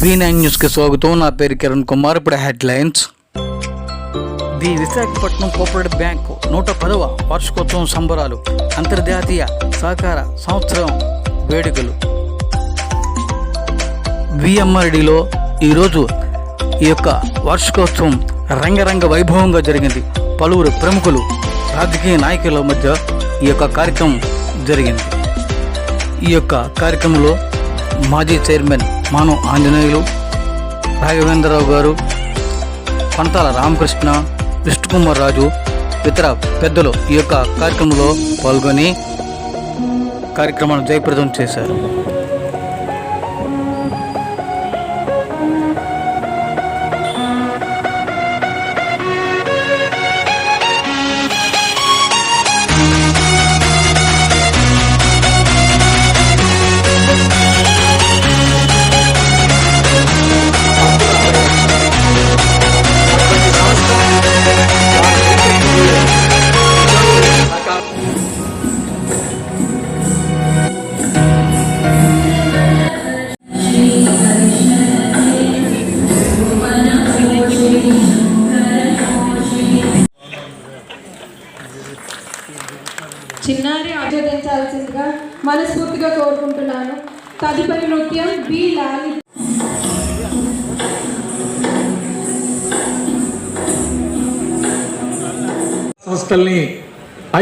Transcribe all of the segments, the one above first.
G nine న్యూస్కి స్వాగతం. నా పేరు కిరణ్ కుమార్. ఇప్పుడు headlines. The Visakhapatnam cooperative bank నూట పదవ వార్షికోత్సవం సంబరాలు అంతర్జాతీయ సహకార సంవత్సరం వేడుకలు. విఎంఆర్డిలో ఈరోజు ఈ యొక్క వార్షికోత్సవం రంగరంగ వైభవంగా జరిగింది. పలువురు ప్రముఖులు రాజకీయ నాయకుల మధ్య ఈ యొక్క కార్యక్రమం జరిగింది. ఈ యొక్క కార్యక్రమంలో మాజీ చైర్మన్ మాను ఆంజనేయులు రాఘవేంద్రరావు గారు పంతాల రామకృష్ణ విష్ణుకుమార్ రాజు ఇతర పెద్దలు ఈ యొక్క కార్యక్రమంలో పాల్గొని కార్యక్రమాన్ని జయప్రదం చేశారు.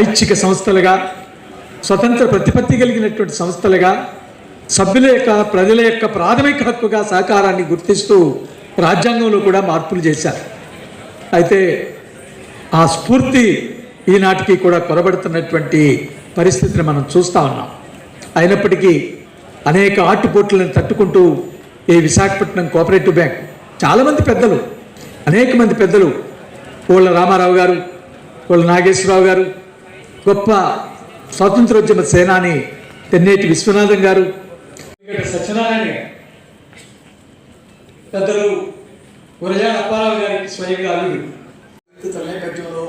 ఐచ్ఛిక సంస్థలుగా స్వతంత్ర ప్రతిపత్తి కలిగినటువంటి సంస్థలుగా సభ్యుల యొక్క ప్రజల యొక్క ప్రాథమిక హక్కుగా సహకారాన్ని గుర్తిస్తూ రాజ్యాంగంలో కూడా మార్పులు చేశారు. అయితే ఆ స్ఫూర్తి ఈనాటికి కూడా కొరబడుతున్నటువంటి పరిస్థితిని మనం చూస్తూ ఉన్నాం. అయినప్పటికీ అనేక ఆటుపోట్లను తట్టుకుంటూ ఈ విశాఖపట్నం కోఆపరేటివ్ బ్యాంక్ చాలామంది పెద్దలు అనేక మంది పెద్దలు కోళ్ళ రామారావు గారు కోళ్ళ నాగేశ్వరరావు గారు గొప్ప స్వాతంత్రోద్యమ సేనాని తెన్నేటి విశ్వనాథం గారు. సత్యనారాయణ గారు. పెద్దలు గురజాడ అప్పారావు గారికి స్వయంగా అల్లుడు. నేపథ్యంలో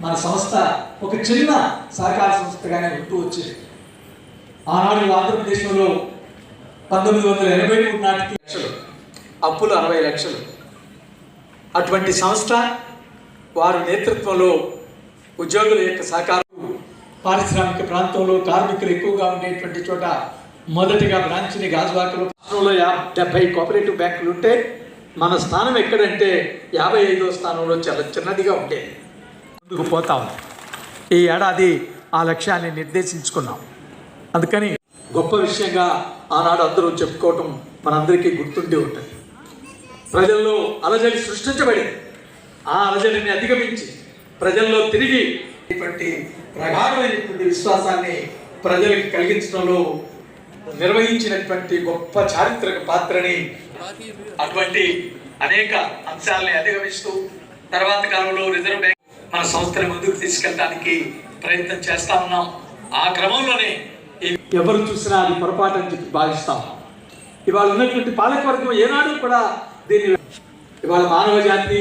మన సంస్థ ఒక చిన్న సహకార సంస్థగానే ఉంటూ వచ్చింది. ఆనాడు ఆంధ్రప్రదేశ్లో పంతొమ్మిది వందల ఎనభై మూడు నాటికి లక్షలు అప్పులు అరవై లక్షలు. అటువంటి సంస్థ వారి నేతృత్వంలో ఉద్యోగుల యొక్క సహకారం పారిశ్రామిక ప్రాంతంలో కార్మికులు ఎక్కువగా ఉండేటువంటి చోట మొదటిగా బ్రాంచ్ని గాజువాకలో రాష్ట్రంలో యాభై డెబ్బై కోఆపరేటివ్ బ్యాంకులు ఉంటే మన స్థానం ఎక్కడంటే యాభై ఐదో స్థానంలో చాలా చిన్నదిగా ఉండేది. ముందుకు పోతా ఉంది ఈ ఏడాది ఆ లక్ష్యాన్ని నిర్దేశించుకున్నాం. అందుకని గొప్ప విషయంగా ఆనాడు అందరూ చెప్పుకోవటం మనందరికీ గుర్తుండి ఉంటుంది. ప్రజల్లో అలజడి సృష్టించబడింది. ఆ అలజడిని అధిగమించి ప్రజల్లో తిరిగి ప్రగాఢమైనటువంటి విశ్వాసాన్ని ప్రజలకు కలిగించడంలో నిర్వహించినటువంటి గొప్ప చారిత్రక పాత్రని అటువంటి అనేక అంశాలని అధిగమిస్తూ తర్వాత కాలంలో రిజర్వ్ బ్యాంక్ మన సంస్థను ముందుకు తీసుకెళ్ళడానికి ప్రయత్నం చేస్తా ఉన్నాం. ఆ క్రమంలోనే ఎవరు చూసినా అది పొరపాటు అని చెప్పి భావిస్తాం. ఇవాళ ఉన్నటువంటి పాలకవర్గం ఏనాడు కూడా దీన్ని ఇవాళ మానవ జాతి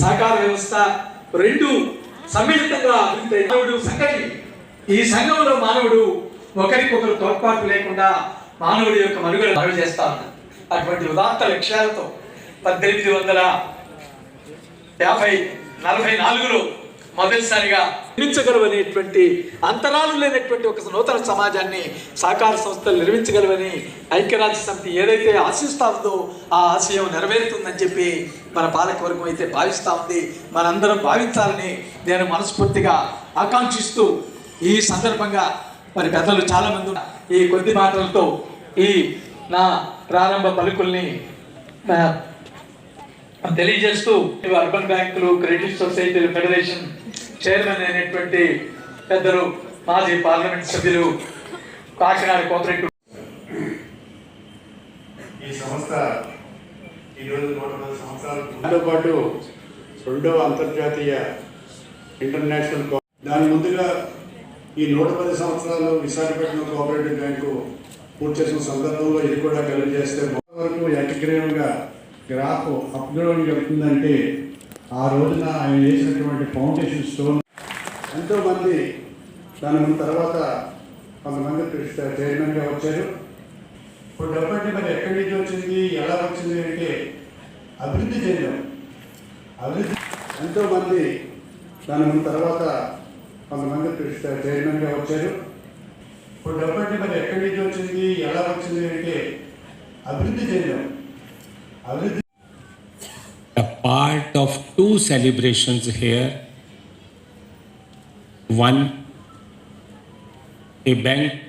సహకార వ్యవస్థ రెండు సమ్మిళితంగా అభివృద్ధి మానవుడు సంగతి. ఈ సంఘంలో మానవుడు ఒకరికొకరు తోడ్పాటు లేకుండా మానవుడి యొక్క మనుగడ మనవి చేస్తా అటువంటి ఉదాత్త లక్ష్యాలతో పద్దెనిమిది వందల యాభై నలభై నాలుగులో మొదటిసారిగా నిర్మించగలవనేటువంటి అంతరాలు లేనటువంటి ఒక నూతన సమాజాన్ని సహకార సంస్థలు నిర్మించగలవని ఐక్యరాజ్య సమితి ఏదైతే ఆశిస్తా ఉందో ఆ ఆశయం నెరవేరుతుందని చెప్పి మన పాలకవర్గం అయితే భావిస్తూ ఉంది. మనందరం భావించాలని నేను మనస్ఫూర్తిగా ఆకాంక్షిస్తూ ఈ సందర్భంగా మరి పెద్దలు చాలామంది ఈ కొద్ది మాటలతో ఈ నా ప్రారంభ పలుకుల్ని తెలియజేస్తూ అర్బన్ బ్యాంకులు క్రెడిట్ సొసైటీ ఫెడరేషన్ చైర్మన్ అయినటువంటి పెద్దలు మాజీ పార్లమెంట్ సభ్యులు కాకినాడ కోఆపరేటివ్. ఈ సంస్థ ఈరోజు నూట పది సంవత్సరాల దాంతో పాటు రెండవ అంతర్జాతీయ ఇంటర్నేషనల్ దాని ముందుగా ఈ నూట పది సంవత్సరాలు విశాఖపట్నం కోఆపరేటివ్ బ్యాంకు పూర్తి చేసిన సందర్భంలో ఇది కూడా కలిగజేస్తే చేస్తే వరకు ఏకగ్రీవంగా గ్రాఫ్ అప్గ్రేడింగ్ చెప్తుందంటే ఆ రోజున ఆయన వేసినటువంటి ఫౌండేషన్ స్టోన్ ఎంతోమంది దాని ముందు తర్వాత కొంతమంది చైర్మన్గా వచ్చారు. ఇప్పుడు డెవలప్మెంట్ మరి ఎక్కడి నుంచి వచ్చింది? ఎలా వచ్చింది? అంటే అభివృద్ధి చేయడం అభివృద్ధి ఎంతోమంది దాని ముందు తర్వాత కొంతమంది చైర్మన్గా వచ్చారు. ఇప్పుడు డెవలప్మెంట్ మరి ఎక్కడి నుంచి వచ్చింది? ఎలా వచ్చింది? అంటే అభివృద్ధి చేయడం a part of two celebrations here. One, a bank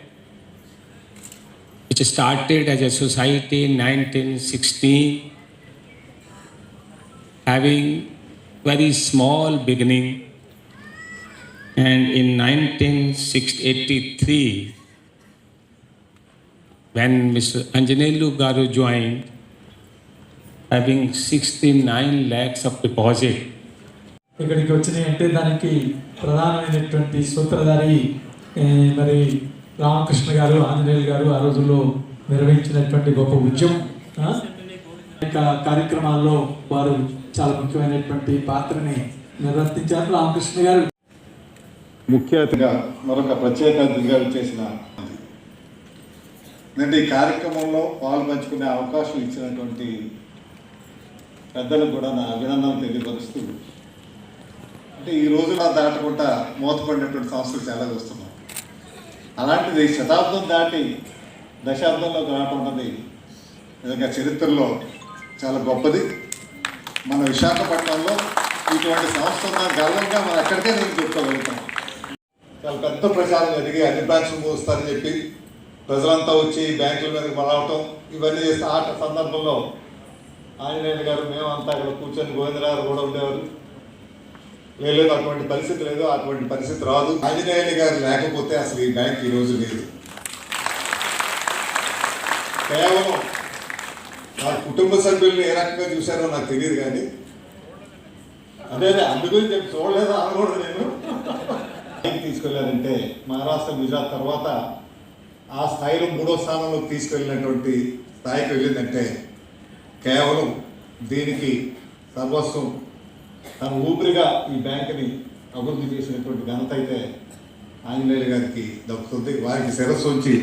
which started as a society in 1916, having very small beginning, and in 1983, when Mr. Anjanelu Garu joined, having 69 lakhs of deposit. ఇక్కడికి వచ్చినాయి అంటే దానికి ప్రధానమైనటువంటి సూత్రధారి మరి రామకృష్ణ గారు ఆంజనేయులు గారు ఆ రోజుల్లో నిర్వహించినటువంటి గొప్ప ఉద్యమం. కార్యక్రమాల్లో వారు చాలా ముఖ్యమైనటువంటి పాత్రని నిర్వర్తించారు రామకృష్ణ గారు. ముఖ్య అతిథిగా మరొక ప్రత్యేక అతిథిగా చేసిన నేను ఈ కార్యక్రమంలో పాలు పంచుకునే అవకాశం ఇచ్చినటువంటి పెద్దలకు కూడా నా అభినందనలు తెలియపరుస్తూ అంటే ఈ రోజున దాటకుండా మూతపడినటువంటి సంస్థలు చాలా చూస్తున్నాం. అలాంటిది శతాబ్దం దాటి దశాబ్దంలోకి రావటం నిజంగా చరిత్రలో చాలా గొప్పది. మన విశాఖపట్నంలో ఇటువంటి సంస్థ ఉన్న గర్వంగా మనం ఎక్కడికే నేను చెప్పుకోగలుగుతాం చాలా పెద్ద ప్రచారం జరిగి అన్ని బ్యాంక్స్ మూస్తారని చెప్పి ప్రజలంతా వచ్చి బ్యాంకుల మీదకి మలవటం ఇవన్నీ చేస్తే ఆ సందర్భంలో ఆంజనేయులు గారు మేమంతా అక్కడ కూర్చొని గోవిందరావు కూడా ఉండేవారు. లేదు అటువంటి పరిస్థితి లేదు అటువంటి పరిస్థితి రాదు. ఆంజనేయులు గారు లేకపోతే అసలు ఈ బ్యాంక్ ఈ రోజు లేదు. కేవలం నా కుటుంబ సభ్యుల్ని ఏ రకంగా చూశారో నాకు తెలియదు కానీ అదే అదే అందు గురించి చెప్పి చూడలేదు అనకూడదు నేను? బ్యాంక్ తీసుకెళ్ళారంటే మహారాష్ట్ర గుజరాత్ తర్వాత ఆ స్థాయిలో మూడో స్థానంలోకి తీసుకెళ్ళినటువంటి స్థాయికి వెళ్ళిందంటే కేవలం దీనికి సర్వస్వం తన ఊపిరిగా ఈ బ్యాంకుని అభివృద్ధి చేసినటువంటి ఘనత అయితే ఆంజనేయులు గారికి దక్కుతుంది వారికి శిరస్సు ఉంచి.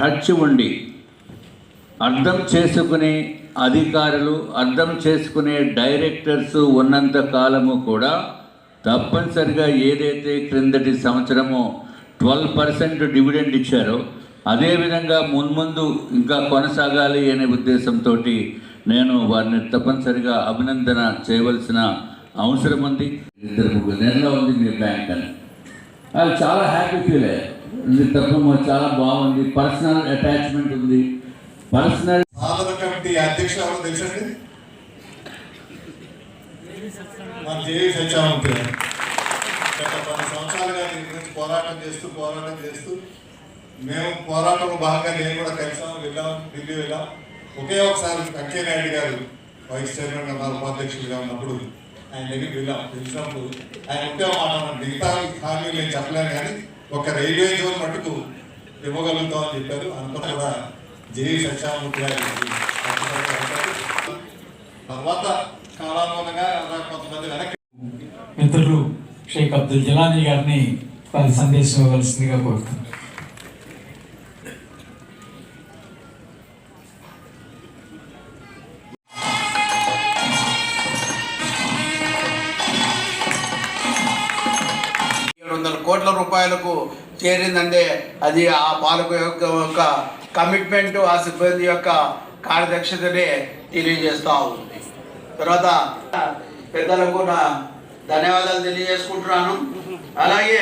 టచ్ ఉండి అర్థం చేసుకునే అధికారులు అర్థం చేసుకునే డైరెక్టర్స్ ఉన్నంత కాలము కూడా తప్పనిసరిగా ఏదైతే క్రిందటి సంవత్సరము ట్వెల్వ్ పర్సెంట్ డివిడెండ్ ఇచ్చారో అదేవిధంగా మున్ముందు ఇంకా కొనసాగాలి అనే ఉద్దేశంతో నేను వారిని తప్పనిసరిగా అభినందన చేయవలసిన అవసరం ఉంది. ఇద్దరు ముగ్గురు నెలలో ఉంది మీ బ్యాంక్ అని. వాళ్ళు చాలా హ్యాపీ ఫీల్ అయ్యారు ఇది తప్ప చాలా బాగుంది. పర్సనల్ అటాచ్మెంట్ ఉంది. పర్సనల్ సాధన కమిటీ అధ్యక్షులు ఎవరో తెలుసండి? మన. గత పది సంవత్సరాలుగా దీని గురించి పోరాటం చేస్తూ పోరాటం చేస్తూ మేము పోరాటంలో భాగంగా నేను కూడా కలిసాం వెళ్ళాం ఢిల్లీ వెళ్ళాం. ఒకే ఒకసారి వెంకయ్య నాయుడు గారు వైస్ చైర్మన్ ఉన్నారు ఉపాధ్యక్షుడిగా ఉన్నప్పుడు ఆయన దగ్గర వెళ్ళాం. పిలిచినప్పుడు ఆయన ఒకే మాట మిగతా హామీలు నేను చెప్పలేను కానీ ఒక రైల్వే జోన్ మటుకు ఇవ్వగలుగుతాం అని చెప్పారు. అంతా కూడా జేవి సత్యామూర్తి గారు తర్వాత కాలానుగుణంగా కొంతమంది వెనక్కి మిత్రులు షేక్ అబ్దుల్ జలానీ గారిని వారి సందేశం ఇవ్వవలసిందిగా కోరుతున్నాను. రూపాయలకు చేరిందంటే అది ఆ పాలక యొక్క కమిట్మెంట్ ఆ సిబ్బంది యొక్క కార్యదక్షతనే తెలియజేస్తూ ఉంది. తర్వాత పెద్దలకు నా ధన్యవాదాలు తెలియజేసుకుంటున్నాను. అలాగే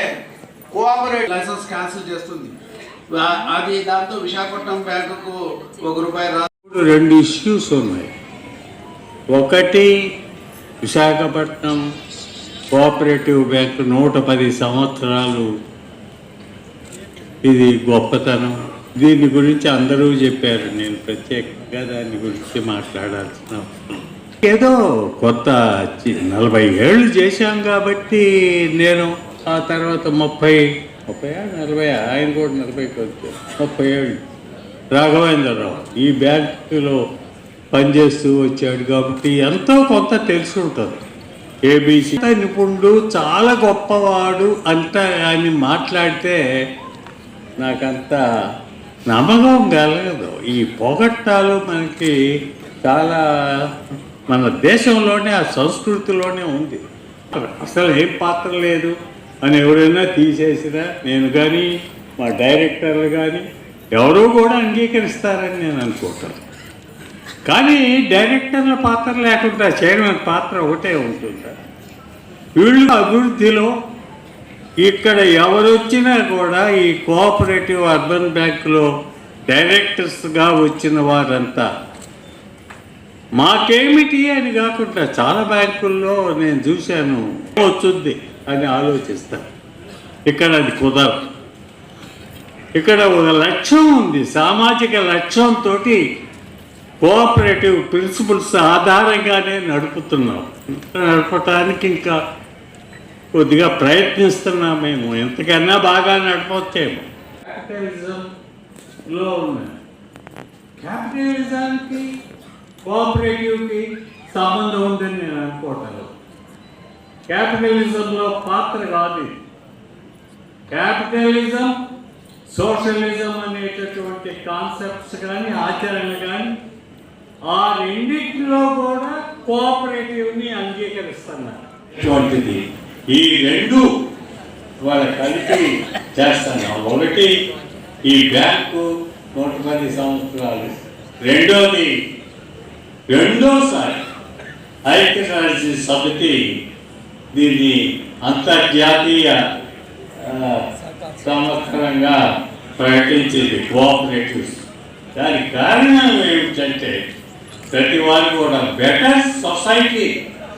కోఆపరేట్ లైసెన్స్ క్యాన్సిల్ చేస్తుంది. అది దాంతో విశాఖపట్నం బ్యాంకుకు ఒక రూపాయి రా రెండు ఇష్యూస్ ఉన్నాయి. ఒకటి విశాఖపట్నం కోఆపరేటివ్ బ్యాంక్ నూట పది సంవత్సరాలు ఇది గొప్పతనం. దీని గురించి అందరూ చెప్పారు. నేను ప్రత్యేకంగా దాని గురించి మాట్లాడాల్సిన అవసరం ఏదో కొత్త నలభై ఏళ్ళు చేశాం కాబట్టి నేను ఆ తర్వాత ముప్పై ముప్పై నలభై ఆయన కూడా నలభైకి వచ్చారు ముప్పై ఏళ్ళు. రాఘవేంద్రరావు ఈ బ్యాంకులో పనిచేస్తూ వచ్చాడు కాబట్టి ఎంతో కొంత తెలిసి ఉంటుంది. ఏబీసీ. నిపుణుడు చాలా గొప్పవాడు. అంట అని మాట్లాడితే నాకంత నమ్మకం కలగదు. ఈ పొగట్టాలు మనకి చాలా మన దేశంలోనే ఆ సంస్కృతిలోనే ఉంది. అసలు ఏం పాత్ర లేదు అని ఎవరైనా తీసేసినా నేను కానీ మా డైరెక్టర్లు కానీ ఎవరూ కూడా అంగీకరిస్తారని నేను అనుకుంటాను కానీ డైరెక్టర్ల పాత్ర లేకుండా చైర్మన్ పాత్ర ఒకటే ఉంటుందా? వీళ్ళు అభివృద్ధిలో ఇక్కడ ఎవరు వచ్చినా కూడా ఈ కోఆపరేటివ్ అర్బన్ బ్యాంకులో డైరెక్టర్స్గా వచ్చిన వారంతా. మాకేమిటి అని కాకుండా చాలా బ్యాంకుల్లో నేను చూశాను. వచ్చుద్ది అని ఆలోచిస్తాను ఇక్కడ అది కుదరదు. ఇక్కడ ఒక లక్ష్యం ఉంది. సామాజిక లక్ష్యంతో కోఆపరేటివ్ ప్రిన్సిపల్స్ ఆధారంగానే నడుపుతున్నాం. నడపటానికి ఇంకా కొద్దిగా ప్రయత్నిస్తున్నాం మేము ఎంతకన్నా బాగా నడపవచ్చేమో క్యాపిటలిజంలో ఉన్నాయి క్యాపిటలిజానికి కోఆపరేటివ్కి సంబంధం ఉందని నేను అనుకోవటం క్యాపిటలిజంలో పాత్ర కాదు ఇది. క్యాపిటలిజం సోషలిజం అనేటటువంటి కాన్సెప్ట్స్ కానీ ఆచరణలు కానీ ఆ రెండింటిలో కూడా కోఆపరేటివ్ని అంగీకరిస్తున్నారు. ఈ రెండు వాళ్ళ కలిపి చేస్తున్నాం ఒకటి ఈ బ్యాంకు నూట పది సంవత్సరాలు. రెండోది రెండోసారి ఐక్యరాజ్య సమితి దీన్ని అంతర్జాతీయ సంవత్సరంగా ప్రకటించింది కోఆపరేటివ్స్. దానికి కారణం ఏమిటంటే ప్రతి వారు కూడా బెటర్ సొసైటీ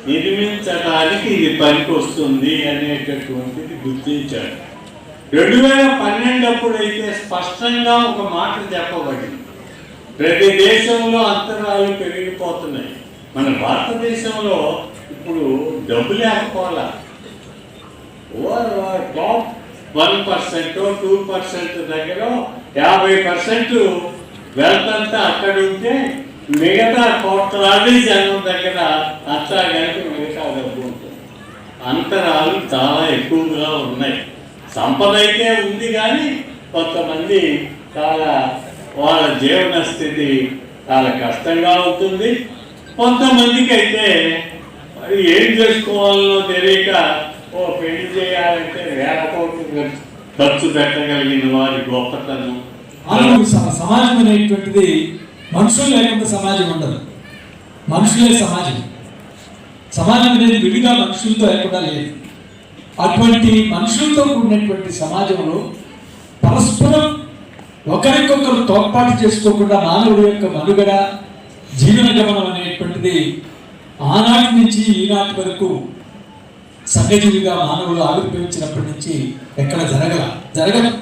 నిర్మించడానికి ఇది పనికొస్తుంది అనేటటువంటిది గుర్తించాడు. రెండు వేల పన్నెండు అప్పుడు అయితే స్పష్టంగా ఒక మాట చెప్పబడింది. ప్రతి దేశంలో అంతరాలు పెరిగిపోతున్నాయి. మన భారతదేశంలో ఇప్పుడు డబ్బు లేకపోవాలా top one percent two percent దగ్గర యాభై పర్సెంట్ వెల్త్ అంతా అక్కడ ఉంటే మిగతా కోట్లాది జనం దగ్గర అంతా మిగతా డబ్బు ఉంటుంది. అంతరాలు చాలా ఎక్కువగా ఉన్నాయి. సంపద అయితే ఉంది కానీ కొంతమంది చాలా వాళ్ళ జీవన స్థితి చాలా కష్టంగా ఉంటుంది కొంతమందికి అయితే మరి ఏం చేసుకోవాలో తెలియక ఓ పెళ్ళి చేయాలంటే వేల కోట్లు ఖర్చు- పెట్టగలిగిన వారి గొప్పతనం. సమాజం అనేటువంటిది మనుషులు లేకుండా సమాజం ఉండదు. మనుషులే సమాజం. సమాజం అనేది విడిగా మనుషులతో లేకుండా లేదు. అటువంటి మనుషులతో కూడినటువంటి సమాజంలో పరస్పరం ఒకరికొకరు తోడ్పాటు చేసుకోకుండా మానవుడి యొక్క మనుగడ జీవన గమనం అనేటువంటిది ఆనాటి నుంచి ఈనాటి వరకు సంఘజీవిగా మానవులు ఆవిర్భవించినప్పటి నుంచి ఎక్కడ జరగల జరగదు.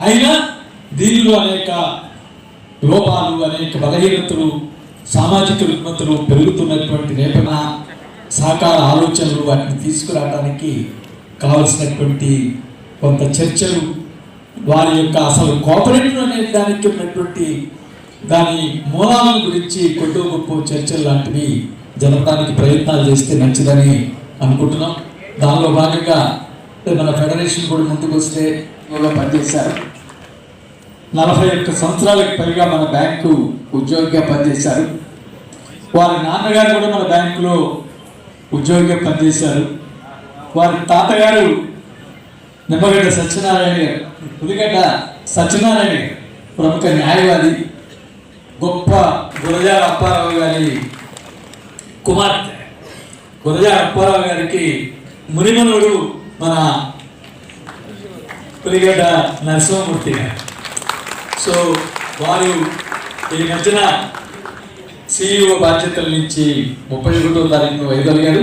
అయినా దీనిలో అనేక లోపాలు అనేక బలహీనతలు సామాజిక రుగ్మతలు పెరుగుతున్నటువంటి రేపన సహకార ఆలోచనలు వాటిని తీసుకురావడానికి కావలసినటువంటి కొంత చర్చలు వారి యొక్క అసలు కోఆపరేటివ్ అనే దానికి ఉన్నటువంటి దాని మూలాలను గురించి కొద్ది గొప్ప చర్చలు లాంటివి జరపడానికి ప్రయత్నాలు చేస్తే మంచిదని అనుకుంటున్నాం. దానిలో భాగంగా మన ఫెడరేషన్ కూడా ముందుకు వస్తే పనిచేశారు. నలభై ఒక్క సంవత్సరాలకు పైగా మన బ్యాంకు ఉద్యోగిగా పనిచేశారు. వారి నాన్నగారు కూడా మన బ్యాంకులో ఉద్యోగిగా పనిచేశారు. వారి తాతగారు నిమ్మగడ్డ సత్యనారాయణ గారు పులిగడ్డ సత్యనారాయణ గారు ప్రముఖ న్యాయవాది గొప్ప గురజాల అప్పారావు గారి కుమార్తె. గురజాల అప్పారావు గారికి మునిమనుడు మన పులిగడ్డ నరసింహమూర్తి గారు. సో వారు ఈ మధ్యన సిఇఓ బాధ్యతల నుంచి ముప్పై ఒకటో తారీఖున వైదొలిగారు.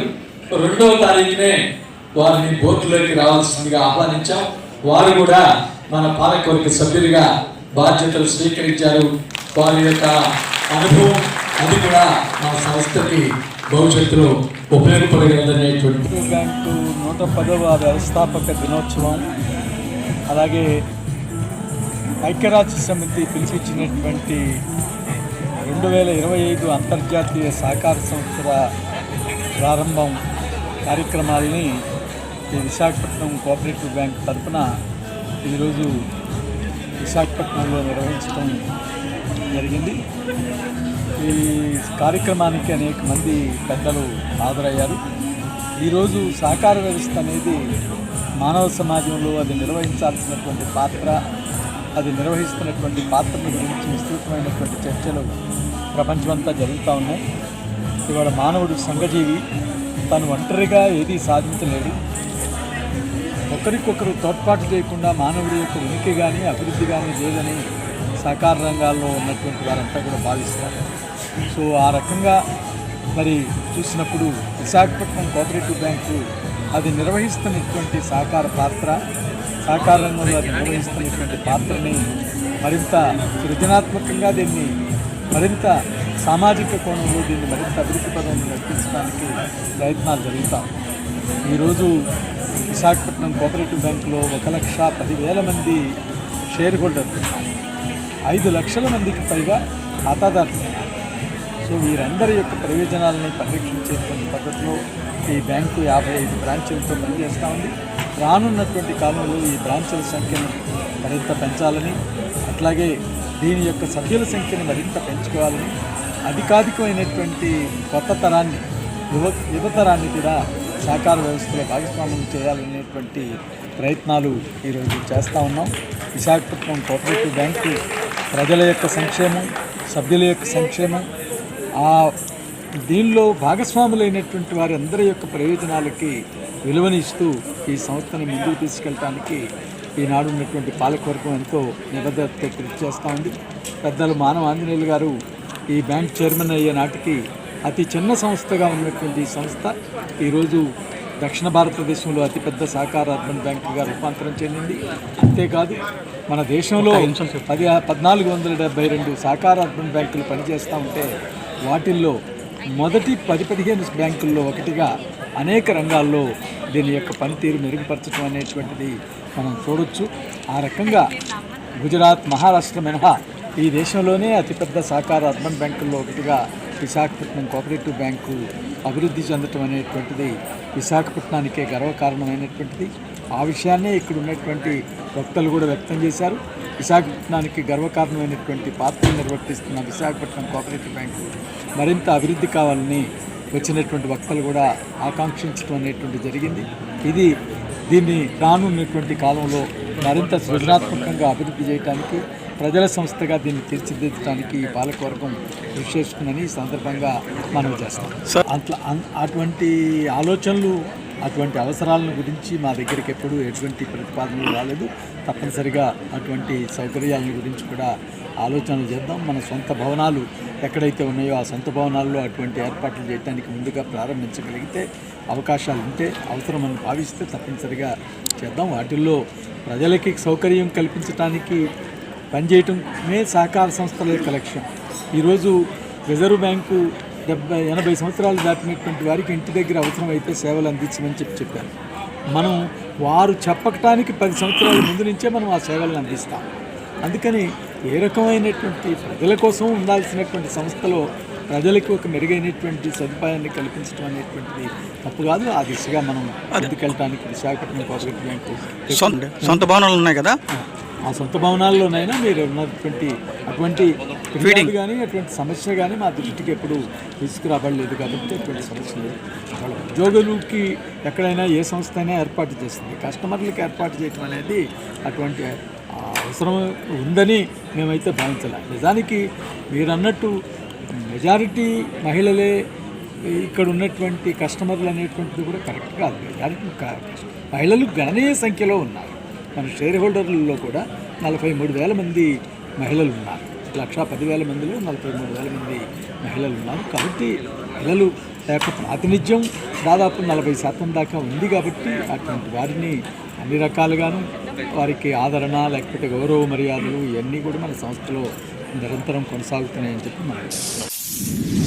రెండవ తారీఖునే వారిని బోర్డులోకి రావాల్సిందిగా ఆహ్వానించాం. వారు కూడా మన పాలకవర్గ సభ్యులుగా బాధ్యతలు స్వీకరించారు. వారి యొక్క అనుభవం అది కూడా మన సంస్థకి భవిష్యత్తులో ఉపయోగపడగలదనేటువంటి నూట పదవ వ్యవస్థాపక దినోత్సవం. అలాగే ఐక్యరాజ్య సమితి పిలిపించినటువంటి రెండు వేల ఇరవై ఐదు అంతర్జాతీయ సహకార సంస్థల ప్రారంభం కార్యక్రమాలని విశాఖపట్నం కోఆపరేటివ్ బ్యాంక్ తరఫున ఈరోజు విశాఖపట్నంలో నిర్వహించడం జరిగింది. ఈ కార్యక్రమానికి అనేక మంది పెద్దలు హాజరయ్యారు. ఈరోజు సహకార వ్యవస్థ అనేది మానవ సమాజంలో అది నిర్వహించాల్సినటువంటి పాత్ర అది నిర్వహిస్తున్నటువంటి పాత్రను గురించి విస్తృతమైనటువంటి చర్చలు ప్రపంచమంతా జరుగుతూ ఉన్నాయి. ఇవాళ మానవుడు సంఘజీవి తను ఒంటరిగా ఏదీ సాధించలేడు. ఒకరికొకరు తోడ్పాటు చేయకుండా మానవుడి యొక్క ఉనికి కానీ అభివృద్ధి కానీ లేదని సహకార రంగాల్లో ఉన్నటువంటి వారంతా కూడా భావిస్తారు. సో ఆ రకంగా మరి చూసినప్పుడు విశాఖపట్నం కోఆపరేటివ్ బ్యాంకు అది నిర్వహిస్తున్నటువంటి సహకార పాత్ర సహకార రంగంలో నిర్వహిస్తున్నటువంటి పాత్రని మరింత సృజనాత్మకంగా దీన్ని మరింత సామాజిక కోణంలో దీన్ని మరింత అభివృద్ధి పదంలో నడిపించడానికి ప్రయత్నాలు జరుగుతాం ఈరోజు విశాఖపట్నం కోఆపరేటివ్ బ్యాంకులో ఒక లక్ష పదివేల మంది షేర్ హోల్డర్లు ఐదు లక్షల మందికి పైగా ఖాతాదారులు సో వీరందరి యొక్క ప్రయోజనాలని పరిరక్షించేటువంటి పద్ధతిలో ఈ బ్యాంకు యాభై ఐదు బ్రాంచులతో పనిచేస్తూ ఉంది. రానున్నటువంటి కాలంలో ఈ బ్రాంచుల సంఖ్యను మరింత పెంచాలని అట్లాగే దీని యొక్క సభ్యుల సంఖ్యను మరింత పెంచుకోవాలని అధికాధికమైనటువంటి కొత్త తరాన్ని యువ యువతరాన్ని కూడా సహకార వ్యవస్థలో భాగస్వామ్యం చేయాలనేటువంటి ప్రయత్నాలు ఈరోజు చేస్తూ ఉన్నాం. విశాఖపట్నం కోఆపరేటివ్ బ్యాంకు ప్రజల యొక్క సంక్షేమం సభ్యుల యొక్క సంక్షేమం ఆ దీనిలో భాగస్వాములైనటువంటి వారి అందరి యొక్క ప్రయోజనాలకి విలువనిస్తూ ఈ సంస్థని ముందుకు తీసుకెళ్ళటానికి ఈనాడు ఉన్నటువంటి పాలకవర్గం ఎంతో నిబద్ధతతో కృషి చేస్తూ ఉంది. పెద్దలు మానవ ఆంజనేయులు గారు ఈ బ్యాంక్ చైర్మన్ అయ్యే నాటికి అతి చిన్న సంస్థగా ఉన్నటువంటి ఈ సంస్థ ఈరోజు దక్షిణ భారతదేశంలో అతిపెద్ద సహకార అర్బన్ బ్యాంకుగా రూపాంతరం చెందింది. అంతేకాదు మన దేశంలో పది పద్నాలుగు వందల డెబ్బై రెండు సహకార అర్బన్ బ్యాంకులు పనిచేస్తూ ఉంటే వాటిల్లో మొదటి పది పదిహేను బ్యాంకుల్లో ఒకటిగా అనేక రంగాల్లో దీని యొక్క పనితీరు మెరుగుపరచడం అనేటువంటిది మనం చూడొచ్చు. ఆ రకంగా గుజరాత్ మహారాష్ట్ర మినహా ఈ దేశంలోనే అతిపెద్ద సహకార అర్బన్ బ్యాంకుల్లో ఒకటిగా విశాఖపట్నం కోఆపరేటివ్ బ్యాంకు అభివృద్ధి చెందటం అనేటువంటిది విశాఖపట్నానికే గర్వకారణమైనటువంటిది. ఆ విషయాన్నే ఇక్కడ ఉన్నటువంటి వక్తలు కూడా వ్యక్తం చేశారు. విశాఖపట్నానికి గర్వకారణమైనటువంటి పాత్ర నిర్వర్తిస్తున్న విశాఖపట్నం కోఆపరేటివ్ బ్యాంకు మరింత అభివృద్ధి కావాలని వచ్చినటువంటి వక్తలు కూడా ఆకాంక్షించడం అనేటువంటి జరిగింది. ఇది దీన్ని రానున్నటువంటి కాలంలో మరింత సృజనాత్మకంగా అభివృద్ధి చేయడానికి ప్రజల సంస్థగా దీన్ని తీర్చిదిద్దడానికి ఈ పాలకవర్గం కృషి చేసుకుందని ఈ సందర్భంగా మనం చేస్తాం. అట్లా అటువంటి ఆలోచనలు అటువంటి అవసరాలను గురించి మా దగ్గరికి ఎప్పుడూ ఎటువంటి ప్రతిపాదనలు రాలేదు. తప్పనిసరిగా అటువంటి సౌకర్యాలను గురించి కూడా ఆలోచనలు చేద్దాం. మన సొంత భవనాలు ఎక్కడైతే ఉన్నాయో ఆ సొంత భవనాల్లో అటువంటి ఏర్పాట్లు చేయడానికి ముందుగా ప్రారంభించగలిగితే అవకాశాలు ఉంటే అవసరమని భావిస్తే తప్పనిసరిగా చేద్దాం. వాటిల్లో ప్రజలకి సౌకర్యం కల్పించడానికి పనిచేయటమే సహకార సంస్థల యొక్క లక్ష్యం. ఈరోజు రిజర్వ్ బ్యాంకు డెబ్బై ఎనభై సంవత్సరాలు దాటినటువంటి వారికి ఇంటి దగ్గర అవసరమైతే సేవలు అందించమని చెప్పి చెప్పారు. మనం వారు చెప్పటానికి పది సంవత్సరాల ముందు నుంచే మనం ఆ సేవలను అందిస్తాం. అందుకని ఏ రకమైనటువంటి ప్రజల కోసం ఉండాల్సినటువంటి సంస్థలో ప్రజలకు ఒక మెరుగైనటువంటి సదుపాయాన్ని కల్పించడం అనేటువంటిది తప్పు కాదు. ఆ దిశగా మనం ముందుకెళ్ళటానికి విశాఖపట్నం కోఆపరేటివ్ బ్యాంకు సొంత భవనాలు ఉన్నాయి కదా? ఆ సొంత భవనాల్లోనైనా మీరు ఉన్నటువంటి అటువంటి ఫీడింగ్ కానీ అటువంటి సమస్య కానీ మా దృష్టికి ఎప్పుడు తీసుకురాబడలేదు కాబట్టి అటువంటి సమస్య లేదు. వాళ్ళ ఉద్యోగులకి ఎక్కడైనా ఏ సంస్థ అయినా ఏర్పాటు చేస్తుంది. కస్టమర్లకు ఏర్పాటు చేయటం అనేది అటువంటి అవసరం ఉందని మేమైతే భావించాలి. నిజానికి మీరు అన్నట్టు మెజారిటీ మహిళలే ఇక్కడ ఉన్నటువంటి కస్టమర్లు అనేటువంటిది కూడా కరెక్ట్ కాదు. మెజారిటీ మహిళలు గణనీయ సంఖ్యలో ఉన్నారు. మన షేర్ హోల్డర్లలో కూడా నలభై మూడు వేల మంది మహిళలు ఉన్నారు. లక్ష పదివేల మందిలో నలభై మూడు వేల మంది మహిళలు ఉన్నారు. కాబట్టి మహిళలు యొక్క ప్రాతినిధ్యం దాదాపు నలభై శాతం దాకా ఉంది కాబట్టి అటువంటి వారిని అన్ని రకాలుగాను వారికి ఆదరణ లేకపోతే గౌరవ మర్యాదలు ఇవన్నీ కూడా మన సంస్థలో నిరంతరం కొనసాగుతున్నాయని చెప్పి మనం